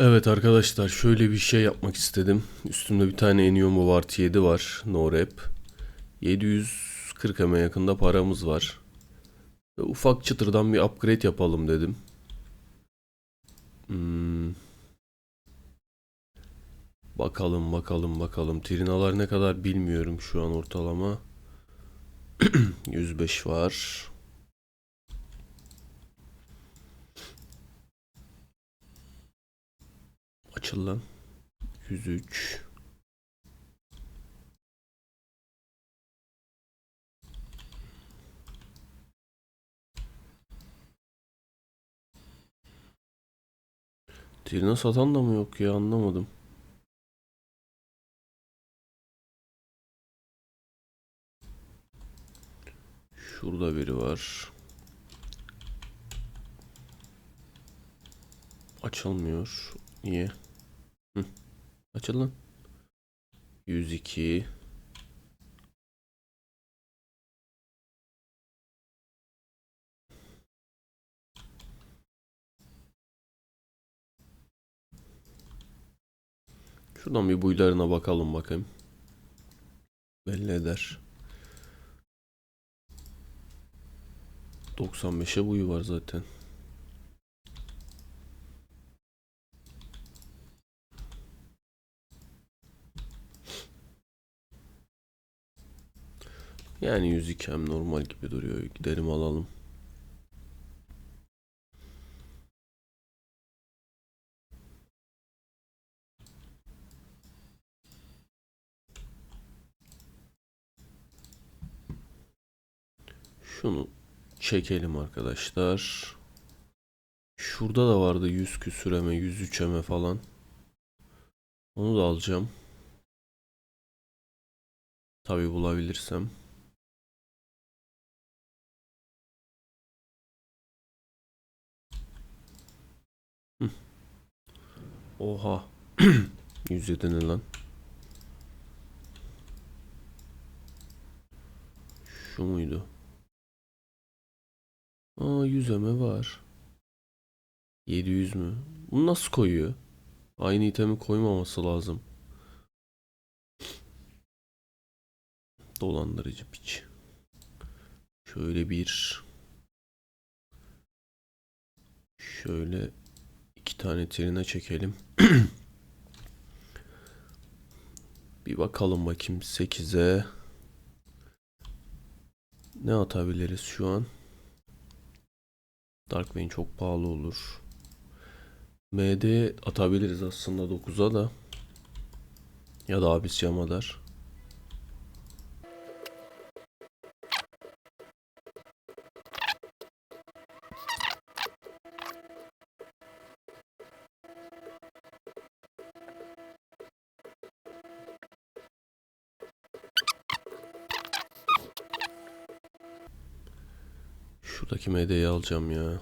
Evet arkadaşlar şöyle bir şey yapmak istedim. Üstümde bir tane Eniomo Vart 7 var. No Rap. 740 eme yakında paramız var. Ve ufak çıtırdan bir upgrade yapalım dedim. Hmm. Bakalım bakalım bakalım. Trinalar ne kadar bilmiyorum şu an ortalama. 105 var. Açıl lan. 103. Trina satan da mı yok ya anlamadım. Şurada biri var. Açılmıyor. Niye? Açıl lan. 102. Şuradan bir buylarına bakalım bakayım. Belli eder. 95'e buyu var zaten. Yani 102 hem normal gibi duruyor. Gidelim alalım. Şunu çekelim arkadaşlar. Şurada da vardı 100 küsüreme, 103 eme falan. Onu da alacağım. Tabi bulabilirsem. Oha. 107 ne lan? Şu muydu? Aa 100 eme var. 700 mü? Bunu nasıl koyuyor? Aynı itemi koymaması lazım. Dolandırıcı piç. Şöyle bir şöyle iki tane trine çekelim. bir bakalım bakayım 8'e ne atabiliriz şu an? Darkwing çok pahalı olur. MD atabiliriz aslında 9'a da. Ya da abis Yamadar. Şuradaki MD'yi alacağım ya.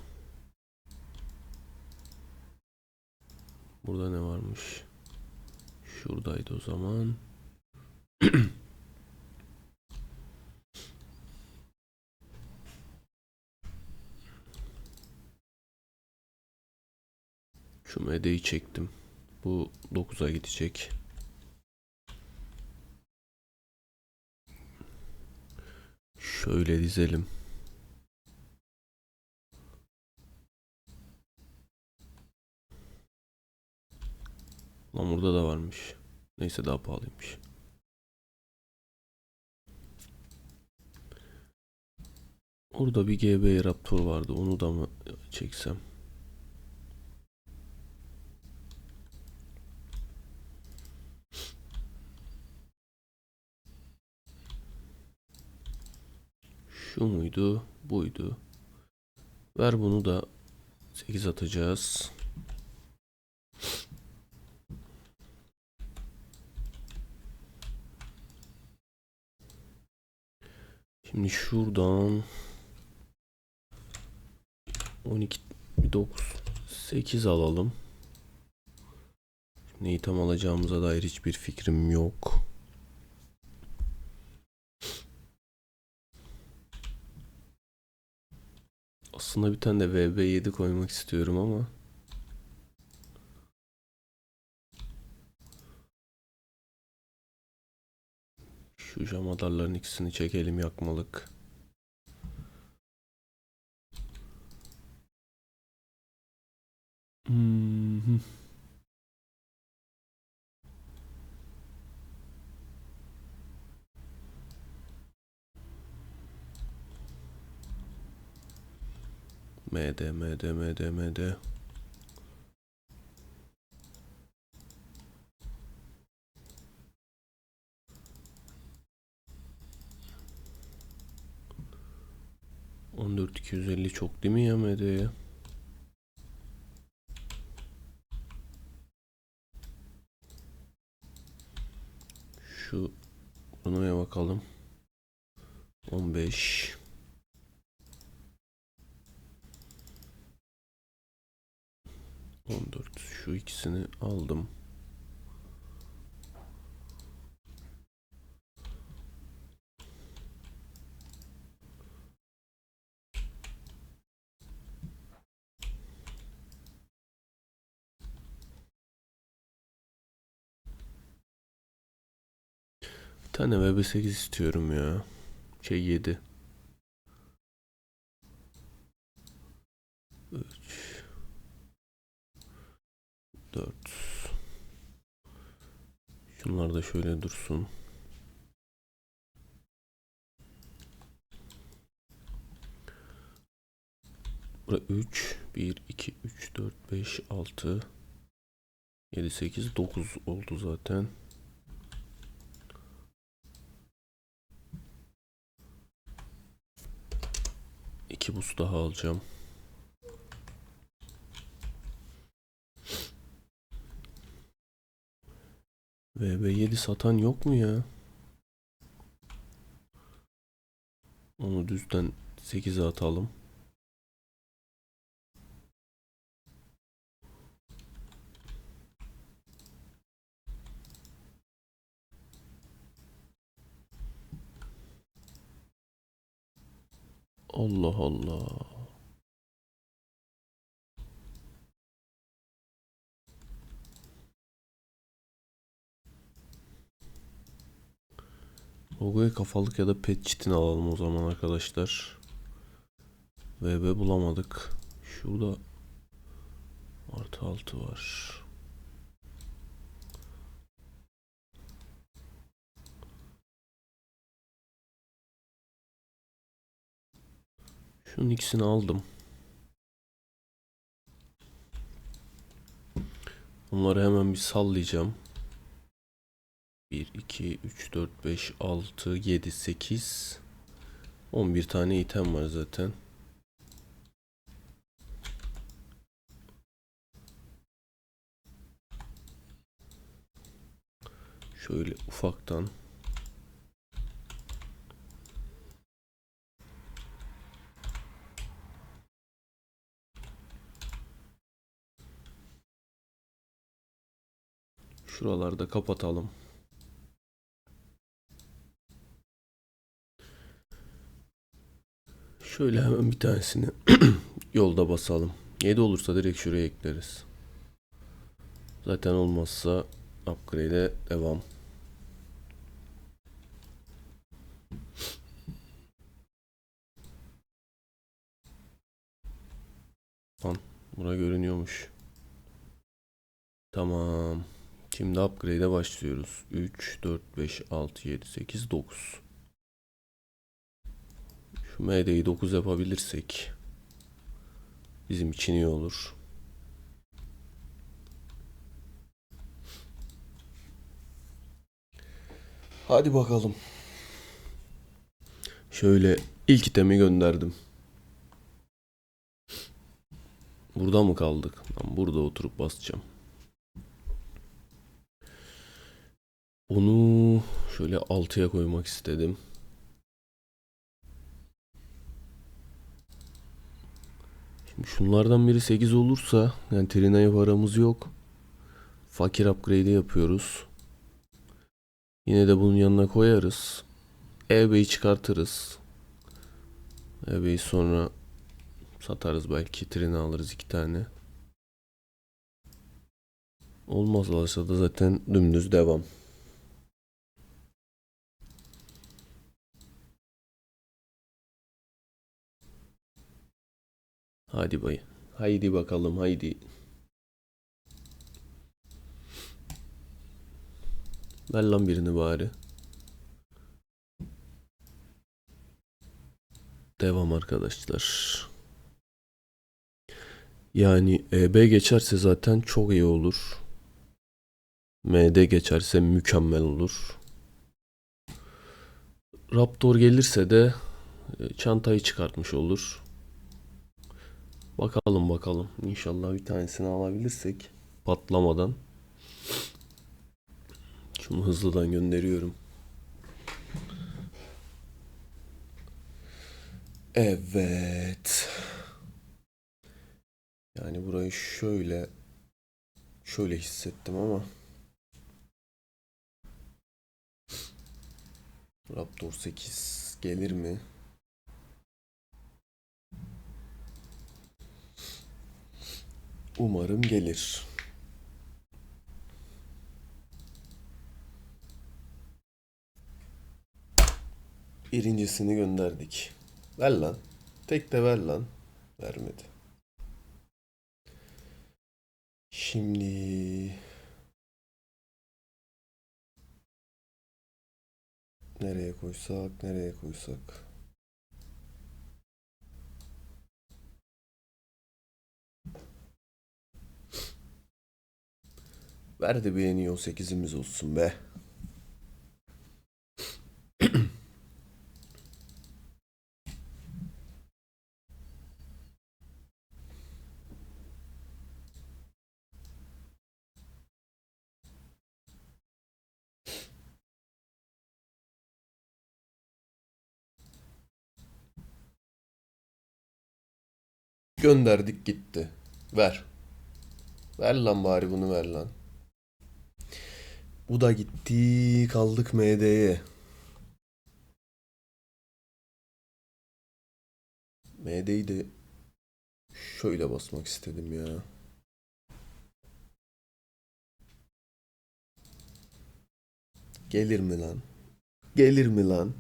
Burada ne varmış? Şuradaydı o zaman. Şu MD'yi çektim. Bu 9'a gidecek. Şöyle dizelim. Lan burada da varmış. Neyse daha pahalıymış. Orada bir GB Raptor vardı. Onu da mı çeksem? Şu muydu? Buydu. Ver bunu da 8 atacağız. Şimdi şuradan 12 9 8 alalım. Neyi tam alacağımıza dair hiçbir fikrim yok. Aslında bir tane de VB7 koymak istiyorum ama Şu jamadarların ikisini çekelim yakmalık. Mhm. MD, MD, MD, MD. Çok değil mi ya MD'ye? Şu Bruno'ya bakalım. 15 14 şu ikisini aldım. Tane VB8 istiyorum ya. Şey 7. 3 4 Şunlar da şöyle dursun. Bura 3 1 2 3 4 5 6 7 8 9 oldu zaten. İki buz daha alacağım. VB7 satan yok mu ya? Onu düzden 8'e atalım. Allah Allah. Logoya kafalık ya da pet çitini alalım o zaman arkadaşlar. VB bulamadık. Şurada artı altı var. Şunun ikisini aldım. Bunları hemen bir sallayacağım. 1, 2, 3, 4, 5, 6, 7, 8 11 tane item var zaten. Şöyle ufaktan Şuralarda kapatalım. Şöyle hemen bir tanesini yolda basalım. 7 olursa direkt şuraya ekleriz. Zaten olmazsa upgrade'e devam. Lan bura görünüyormuş. Tamam. Şimdi upgrade'e başlıyoruz. 3, 4, 5, 6, 7, 8, 9. Şu MD'yi 9 yapabilirsek bizim için iyi olur. Hadi bakalım. Şöyle ilk itemi gönderdim. Burada mı kaldık? Burada oturup basacağım. Onu şöyle 6'ya koymak istedim. Şimdi şunlardan biri 8 olursa yani Trina'ya paramız yok. Fakir upgrade yapıyoruz. Yine de bunun yanına koyarız. eBay'i çıkartırız. eBay'i sonra satarız belki. Trina alırız iki tane. Olmaz olursa da zaten dümdüz devam. Hadi bay. Haydi bakalım haydi. Ver lan birini bari. Devam arkadaşlar. Yani EB geçerse zaten çok iyi olur. MD geçerse mükemmel olur. Raptor gelirse de e, çantayı çıkartmış olur. Bakalım bakalım. İnşallah bir tanesini alabilirsek patlamadan. Şunu hızlıdan gönderiyorum. Evet. Yani burayı şöyle şöyle hissettim ama Raptor 8 gelir mi? Umarım gelir. Birincisini gönderdik. Ver lan. Tek de ver lan. Vermedi. Şimdi nereye koysak, nereye koysak? Ver de beğeni 18'imiz olsun be. Gönderdik gitti. Ver. Ver lan bari bunu ver lan. Bu da gitti. Kaldık MD'ye. MD'yi de şöyle basmak istedim ya. Gelir mi lan? Gelir mi lan?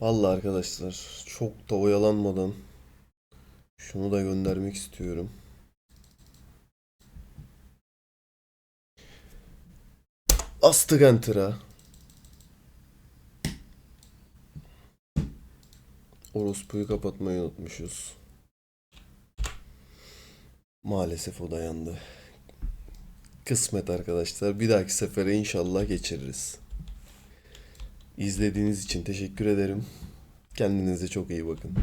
Vallahi arkadaşlar çok da oyalanmadan şunu da göndermek istiyorum. Astık enter'a. Orospu'yu kapatmayı unutmuşuz. Maalesef o dayandı. Kısmet arkadaşlar. Bir dahaki sefere inşallah geçiririz. İzlediğiniz için teşekkür ederim. Kendinize çok iyi bakın.